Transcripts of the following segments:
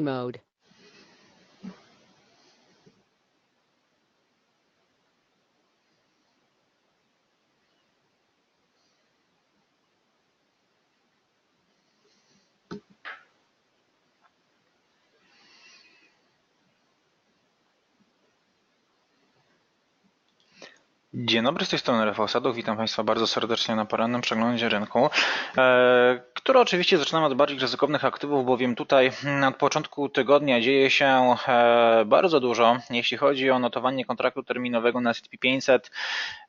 mode. Dzień dobry, z tej strony Rafał Sadów. Witam Państwa bardzo serdecznie na porannym przeglądzie rynku, e, który oczywiście zaczynamy od bardziej ryzykownych aktywów, bowiem tutaj od początku tygodnia dzieje się e, bardzo dużo, jeśli chodzi o notowanie kontraktu terminowego na S&P 500.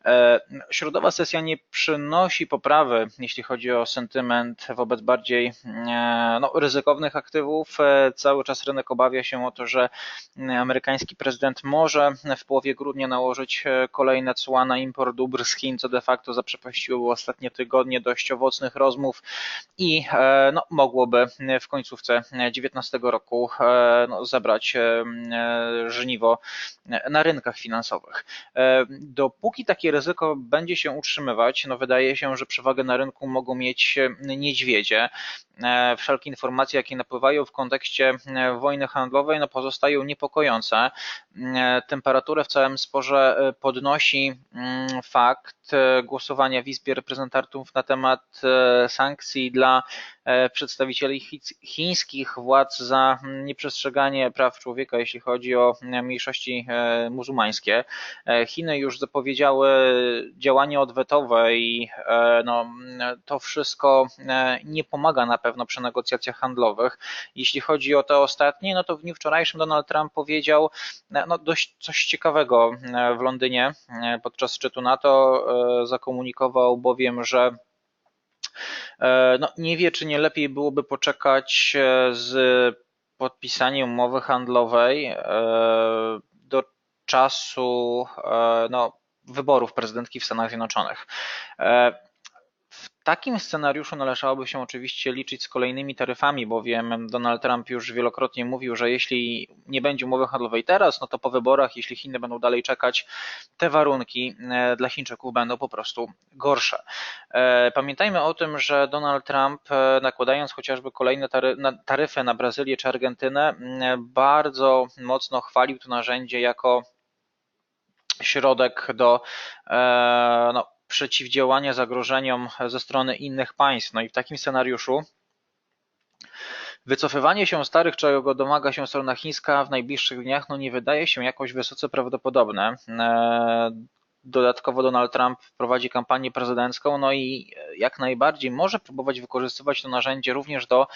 E, środowa sesja nie przynosi poprawy, jeśli chodzi o sentyment wobec bardziej no, ryzykownych aktywów. Cały czas rynek obawia się o to, że amerykański prezydent może w połowie grudnia nałożyć kolejne na import dóbr z Chin, co de facto zaprzepaściło ostatnie tygodnie dość owocnych rozmów i e, no, mogłoby w końcówce 2019 roku e, no, zabrać e, żniwo na rynkach finansowych. Dopóki takie ryzyko będzie się utrzymywać, no wydaje się, że przewagę na rynku mogą mieć niedźwiedzie. Wszelkie informacje, jakie napływają w kontekście wojny handlowej, no pozostają niepokojące. Temperaturę w całym sporze podnosi fakt e, głosowania w Izbie Reprezentantów na temat e, sankcji dla e, przedstawicieli chińskich władz za nieprzestrzeganie praw człowieka, jeśli chodzi o mniejszości muzułmańskie. Chiny już zapowiedziały działania odwetowe i no, to wszystko nie pomaga na pewno przy negocjacjach handlowych. Jeśli chodzi o te ostatnie, no to w dniu wczorajszym Donald Trump powiedział no, dość coś ciekawego w Londynie podczas szczytu NATO e, zakomunikował bowiem, że e, no, nie wie, czy nie lepiej byłoby poczekać e, z podpisaniem umowy handlowej do czasu no, wyborów prezydentki w Stanach Zjednoczonych takim scenariuszu należałoby się oczywiście liczyć z kolejnymi taryfami, bowiem Donald Trump już wielokrotnie mówił, że jeśli nie będzie umowy handlowej teraz, no to po wyborach, jeśli Chiny będą dalej czekać, te warunki e, dla Chińczyków będą po prostu gorsze. E, pamiętajmy o tym, że Donald Trump, e, nakładając chociażby kolejne taryfy na Brazylię czy Argentynę, bardzo mocno chwalił to narzędzie jako środek do no, przeciwdziałania zagrożeniom ze strony innych państw. No i w takim scenariuszu Wycofywanie się starych, czego domaga się strona chińska w najbliższych dniach, no nie wydaje się jakoś wysoce prawdopodobne. E, Dodatkowo Donald Trump prowadzi kampanię prezydencką, no i jak najbardziej może próbować wykorzystywać to narzędzie również do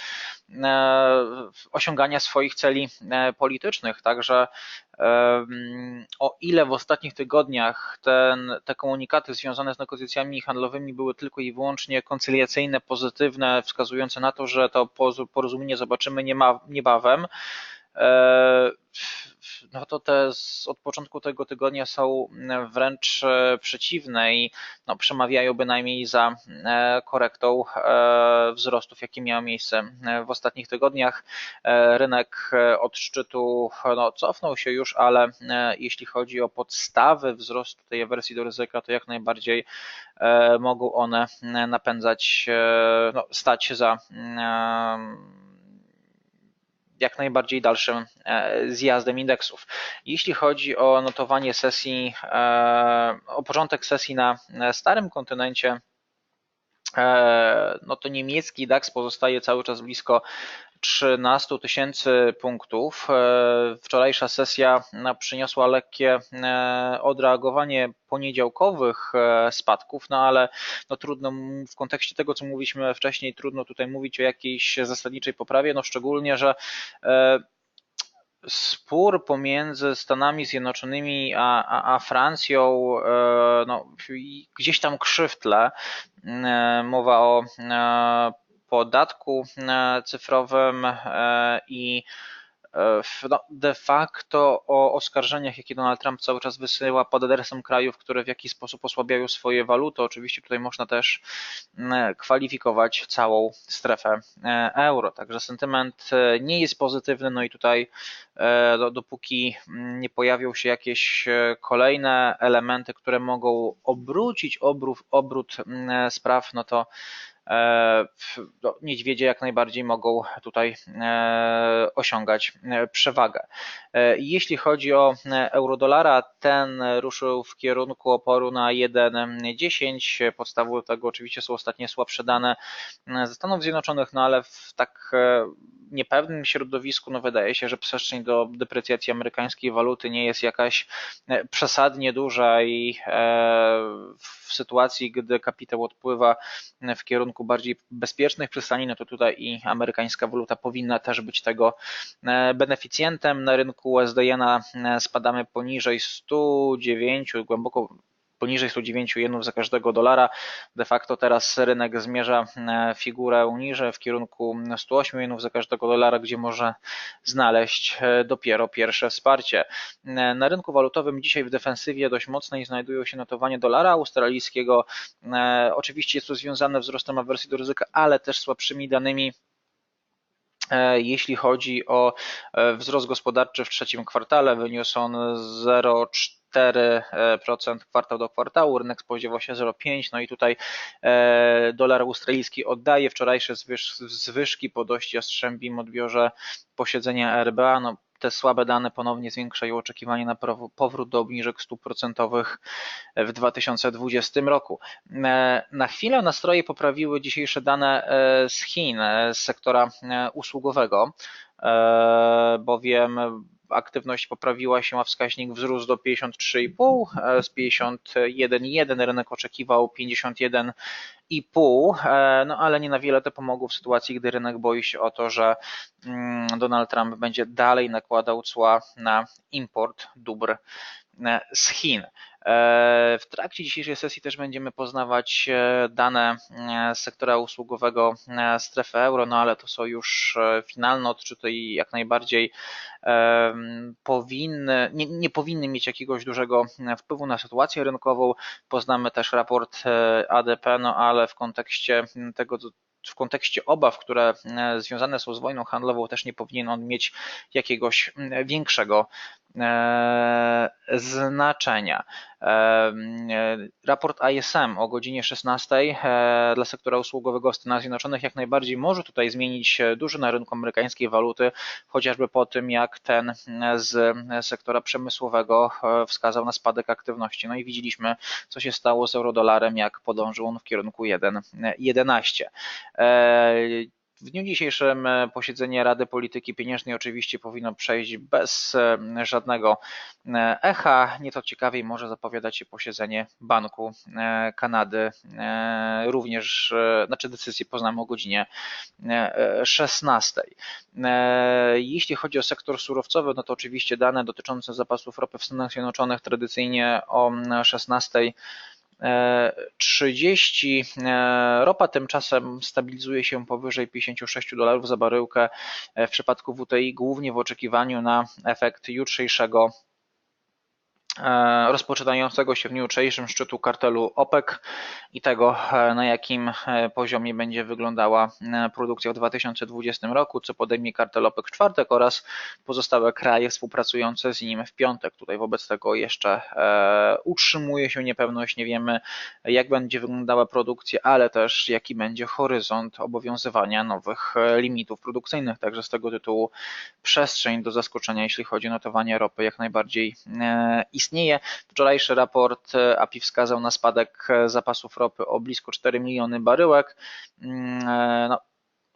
e, osiągania swoich celi e, politycznych. Także e, o ile w ostatnich tygodniach ten, te komunikaty związane z negocjacjami handlowymi były tylko i wyłącznie koncyliacyjne, pozytywne, wskazujące na to, że to porozumienie zobaczymy niebawem, no to te od początku tego tygodnia są wręcz e, przeciwne i no, przemawiają bynajmniej za e, korektą e, wzrostów, jakie miały miejsce w ostatnich tygodniach. Rynek od szczytu no, cofnął się już, ale jeśli chodzi o podstawy wzrostu tej wersji do ryzyka, to jak najbardziej mogą one napędzać, no, stać za jak najbardziej dalszym e, zjazdem indeksów. Jeśli chodzi o notowanie sesji, e, o początek sesji na starym kontynencie, no to niemiecki DAX pozostaje cały czas blisko 13 tysięcy punktów. E, wczorajsza sesja no, przyniosła lekkie e, odreagowanie poniedziałkowych e, spadków, no ale no trudno w kontekście tego, co mówiliśmy wcześniej, trudno tutaj mówić o jakiejś zasadniczej poprawie, no szczególnie, że spór pomiędzy Stanami Zjednoczonymi a, a, a Francją no, gdzieś tam krzywtle. Mowa o podatku e, cyfrowym e, i e, no, de facto o oskarżeniach, jakie Donald Trump cały czas wysyła pod adresem krajów, które w jakiś sposób osłabiają swoje waluty. Oczywiście tutaj można też kwalifikować całą strefę euro. Także sentyment nie jest pozytywny, no i tutaj dopóki nie pojawią się jakieś kolejne elementy, które mogą obrócić obrót, obrót spraw, no to niedźwiedzie jak najbardziej mogą tutaj osiągać przewagę. Jeśli chodzi o euro-dolara, ten ruszył w kierunku oporu na 1,10. Podstawą tego oczywiście są ostatnie słabsze dane ze Stanów Zjednoczonych, no ale w tak niepewnym środowisku no wydaje się, że przestrzeń do deprecjacji amerykańskiej waluty nie jest jakaś e, przesadnie duża i e, w sytuacji, gdy kapitał odpływa w kierunku bardziej bezpiecznych przystani, no to tutaj i amerykańska waluta powinna też być tego e, beneficjentem. Na rynku USD spadamy poniżej 109, głęboko poniżej 109 jenów za każdego dolara. De facto teraz rynek zmierza e, figurę niżej w kierunku 108 jenów za każdego dolara, gdzie może znaleźć e, dopiero pierwsze wsparcie. E, na rynku walutowym dzisiaj w defensywie dość mocnej znajdują się notowanie dolara australijskiego. Oczywiście jest to związane wzrostem awersji do ryzyka, ale też słabszymi danymi jeśli chodzi o wzrost gospodarczy w trzecim kwartale, wyniósł on 0,4 4% kwartał do kwartału, rynek spodziewał się 0,5, no i tutaj e, dolar australijski oddaje wczorajsze zwyżki po dość jastrzębim odbiorze posiedzenia RBA, no te słabe dane ponownie zwiększają oczekiwanie na powrót do obniżek stóp procentowych w 2020 roku. E, na chwilę nastroje poprawiły dzisiejsze dane e, z Chin, z sektora usługowego, bowiem aktywność poprawiła się, a wskaźnik wzrósł do 53,5 e, z 51,1. Rynek oczekiwał 51,5, e, no ale nie na wiele to pomogło w sytuacji, gdy rynek boi się o to, że mm, Donald Trump będzie dalej nakładał cła na import dóbr e, z Chin. E, w trakcie dzisiejszej sesji też będziemy poznawać e, dane e, sektora usługowego strefy euro, no ale to są już finalne odczyty i jak najbardziej powinny, nie, nie powinny mieć jakiegoś dużego wpływu na sytuację rynkową. Poznamy też raport ADP, no ale w kontekście tego, w kontekście obaw, które związane są z wojną handlową, też nie powinien on mieć jakiegoś większego znaczenia. E, raport ISM o godzinie 16 e, dla sektora usługowego w Stanach Zjednoczonych jak najbardziej może tutaj zmienić dużo na rynku amerykańskiej waluty, chociażby po tym, jak ten z sektora przemysłowego wskazał na spadek aktywności. No i widzieliśmy, co się stało z eurodolarem, jak podążył on w kierunku 1,11. W dniu dzisiejszym e, posiedzenie Rady Polityki Pieniężnej oczywiście powinno przejść bez e, żadnego e, echa. Nieco ciekawiej może zapowiadać się posiedzenie Banku Kanady, również, znaczy decyzję poznamy o godzinie 16. Jeśli chodzi o sektor surowcowy, no to oczywiście dane dotyczące zapasów ropy w Stanach Zjednoczonych tradycyjnie o 16 30. E, ropa tymczasem stabilizuje się powyżej 56 dolarów za baryłkę e, w przypadku WTI, głównie w oczekiwaniu na efekt jutrzejszego rozpoczynającego się w dniu jutrzejszym szczytu kartelu OPEC i tego, e, na jakim e, poziomie będzie wyglądała produkcja w 2020 roku, co podejmie kartel OPEC w czwartek oraz pozostałe kraje współpracujące z nim w piątek. Tutaj wobec tego jeszcze utrzymuje się niepewność, nie wiemy jak będzie wyglądała produkcja, ale też jaki będzie horyzont obowiązywania nowych limitów produkcyjnych, także z tego tytułu przestrzeń do zaskoczenia, jeśli chodzi o notowanie ropy jak najbardziej istnieje istnieje. Wczorajszy raport e, API wskazał na spadek e, zapasów ropy o blisko 4 miliony baryłek. Mm, e, no,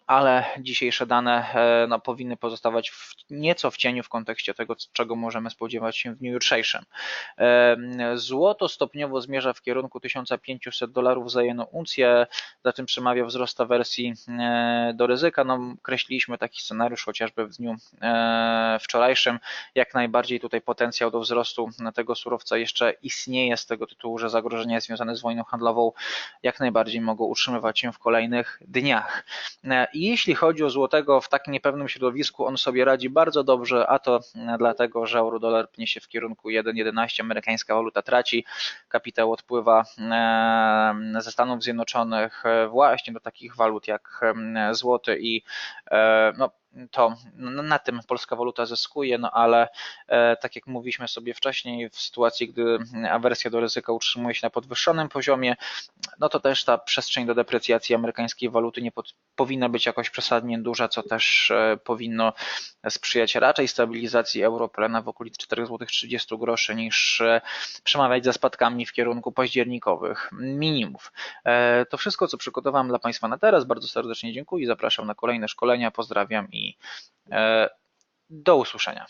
ale dzisiejsze dane e, no, powinny pozostawać w, nieco w cieniu w kontekście tego, czego możemy spodziewać się w dniu jutrzejszym. E, złoto stopniowo zmierza w kierunku 1500 dolarów za jedną uncję, za tym przemawia wzrost awersji e, do ryzyka. No, kreśliliśmy taki scenariusz chociażby w dniu wczorajszym. Jak najbardziej tutaj potencjał do wzrostu tego surowca jeszcze istnieje z tego tytułu, że zagrożenia związane z wojną handlową jak najbardziej mogą utrzymywać się w kolejnych dniach. Jeśli chodzi o złotego w tak niepewnym środowisku, on sobie radzi bardzo dobrze, a to dlatego, że euro-dolar pnie się w kierunku 1,11, amerykańska waluta traci, kapitał odpływa e, ze Stanów Zjednoczonych właśnie do takich walut jak e, złoty i e, no, to na tym polska waluta zyskuje, no ale tak jak mówiliśmy sobie wcześniej, w sytuacji, gdy awersja do ryzyka utrzymuje się na podwyższonym poziomie, no to też ta przestrzeń do deprecjacji amerykańskiej waluty nie pod, powinna być jakoś przesadnie duża, co też powinno sprzyjać raczej stabilizacji europlena w okolicy 4,30 zł groszy niż przemawiać za spadkami w kierunku październikowych minimów. To wszystko, co przygotowałem dla Państwa na teraz. Bardzo serdecznie dziękuję i zapraszam na kolejne szkolenia. Pozdrawiam i do usłyszenia.